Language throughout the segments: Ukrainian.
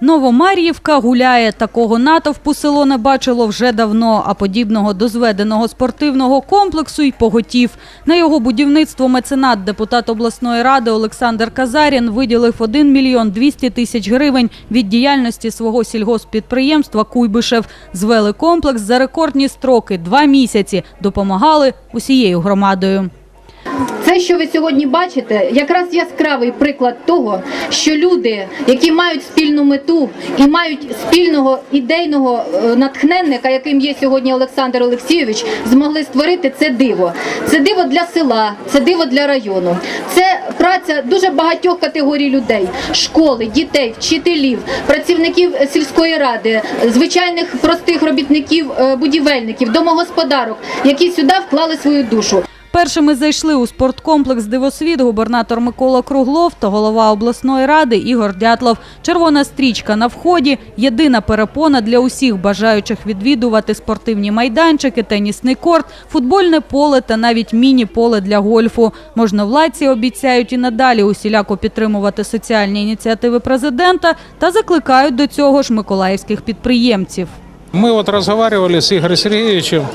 Новомар'ївка гуляє. Такого натовпу село не бачило вже давно, а подібного до зведеного спортивного комплексу й поготів. На його будівництво меценат, депутат обласної ради Олександр Казарін виділив 1 мільйон 200 тисяч гривень від діяльності свого сільгосппідприємства «Куйбишев». Звели комплекс за рекордні строки – два місяці. Допомагали усією громадою. Це, що ви сьогодні бачите, якраз яскравий приклад того, що люди, які мають спільну мету і мають спільного ідейного е, натхненника, яким є сьогодні Олександр Олексійович, змогли створити це диво. Це диво для села, це диво для району. Це праця дуже багатьох категорій людей: школи, дітей, вчителів, працівників е, сільської ради, звичайних простих робітників, е, будівельників, домогосподарок, які сюди вклали свою душу. Першими зайшли у спорткомплекс «Дивосвіт» губернатор Микола Круглов та голова обласної ради Ігор Дятлов. Червона стрічка на вході – єдина перепона для усіх бажаючих відвідувати спортивні майданчики, тенісний корт, футбольне поле та навіть міні-поле для гольфу. Можновладці обіцяють і надалі усіляко підтримувати соціальні ініціативи президента та закликають до цього ж миколаївських підприємців. Мы вот разговаривали с Игорем Сергеевичем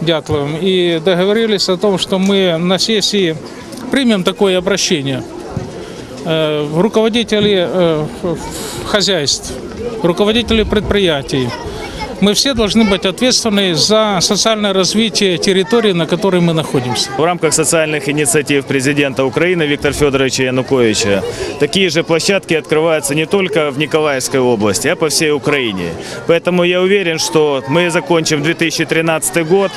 Дятловым и договорились о том, что мы на сессии примем такое обращение. Э, Руководители э, хозяйств, руководители предприятий, мы все должны быть ответственны за социальное развитие территории, на которой мы находимся. В рамках социальных инициатив президента Украины Виктора Федоровича Януковича такие же площадки открываются не только в Николаевской области, а по всей Украине. Поэтому я уверен, что мы закончим 2013 год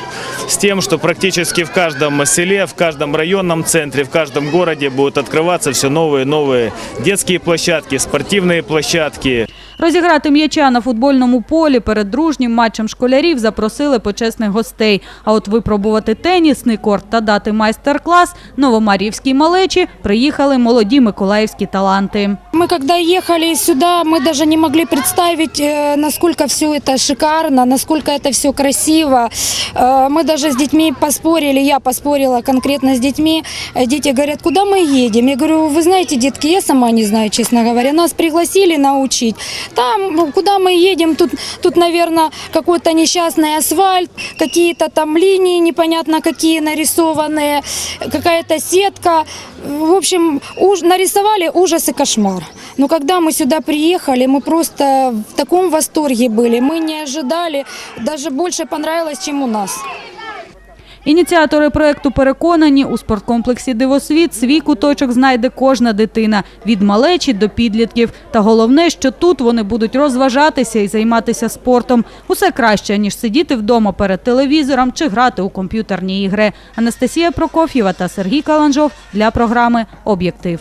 с тем, что практически в каждом селе, в каждом районном центре, в каждом городе будут открываться все новые и новые детские площадки, спортивные площадки. Розіграти м'яча на футбольному полі перед дружнім матчем школярів запросили почесних гостей. А от випробувати тенісний корт та дати майстер-клас новомарівській малечі приїхали молоді миколаївські таланти. Мы когда ехали сюда, мы даже не могли представить, э, насколько все это шикарно, насколько это все красиво. Э, Мы даже с детьми поспорили, я поспорила конкретно с детьми. Э, Дети говорят, куда мы едем? Я говорю, вы знаете, детки, я сама не знаю, честно говоря. Нас пригласили научить. Там, ну, куда мы едем, тут, тут наверное, какой-то несчастный асфальт, какие-то там линии непонятно какие нарисованные, какая-то сетка. В общем, уж, нарисовали ужас и кошмар. Но когда мы сюда приехали, мы просто в таком восторге были. Мы не ожидали, даже больше понравилось, чем у нас. Ініціатори проекту переконані, у спорткомплексі «Дивосвіт» свій куточок знайде кожна дитина – від малечі до підлітків. Та головне, що тут вони будуть розважатися і займатися спортом. Усе краще, ніж сидіти вдома перед телевізором чи грати у комп'ютерні ігри. Анастасія Прокоф'єва та Сергій Каланжов для програми «Об'єктив».